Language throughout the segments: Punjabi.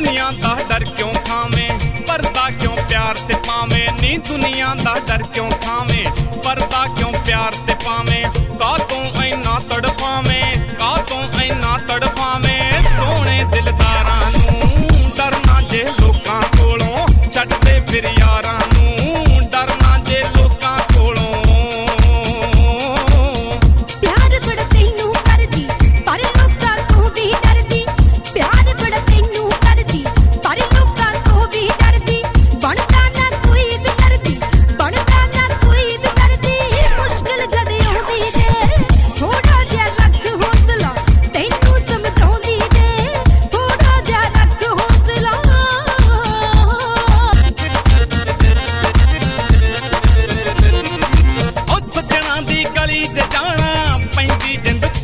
ਦੁਨੀਆ ਦਾ ਡਰ ਕਿਉਂ ਖਾਵੇਂ ਪਰਦਾ ਕਿਉਂ ਪਿਆਰ ਤੇ ਪਾਵੇਂ ਨੀ ਦੁਨੀਆ ਦਾ ਡਰ ਕਿਉਂ ਖਾਵੇਂ ਪਰਦਾ ਕਿਉਂ ਪਿਆਰ ਤੇ ਪਾਵੇਂ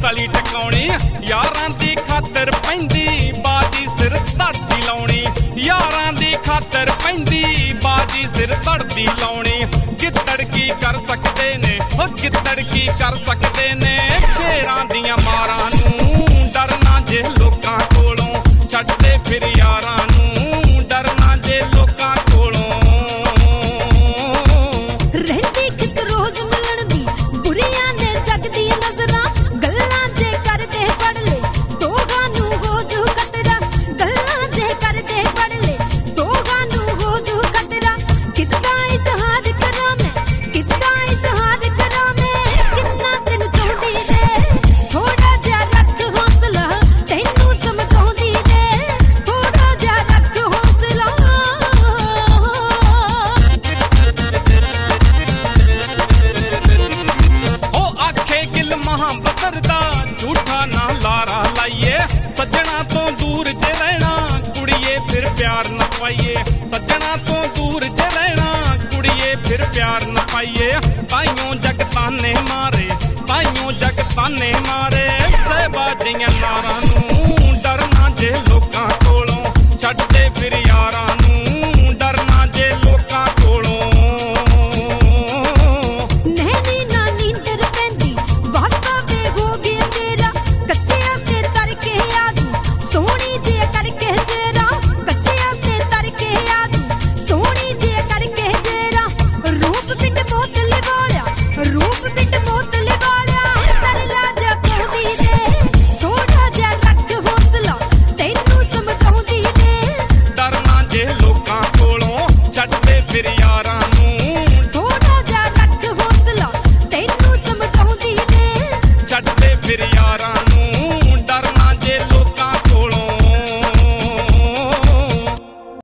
ਸਲੀ ਟਕਾਉਣੀ, ਯਾਰਾਂ ਦੀ ਖਾਤਰ ਪੈਂਦੀ ਬਾਜੀ ਸਿਰ ਧੜਦੀ ਲਾਉਣੀ। ਯਾਰਾਂ ਦੀ ਖਾਤਰ ਪੈਂਦੀ ਬਾਜੀ ਸਿਰ ਧੜਦੀ ਲਾਉਣੀ। ਪਿਆਰ ਨਾ ਪਾਈਏ, ਸੱਜਣਾ ਤੋਂ ਦੂਰ ਜੇ ਰਹਿਣਾ, ਕੁੜੀਏ ਫਿਰ ਪਿਆਰ ਨਾ ਪਾਈਏ। ਤਾਈਓ ਜਗ ਤਾਨੇ ਮਾਰੇ ਤਾਈਓ ਜਗ ਤਾਨੇ ਮਾਰੇ। ਸੇ ਬਾਜੀਆਂ ਨਾਰਾਂ ਨੂੰ ਡਰਨਾ ਜੇ ਲੋਕਾਂ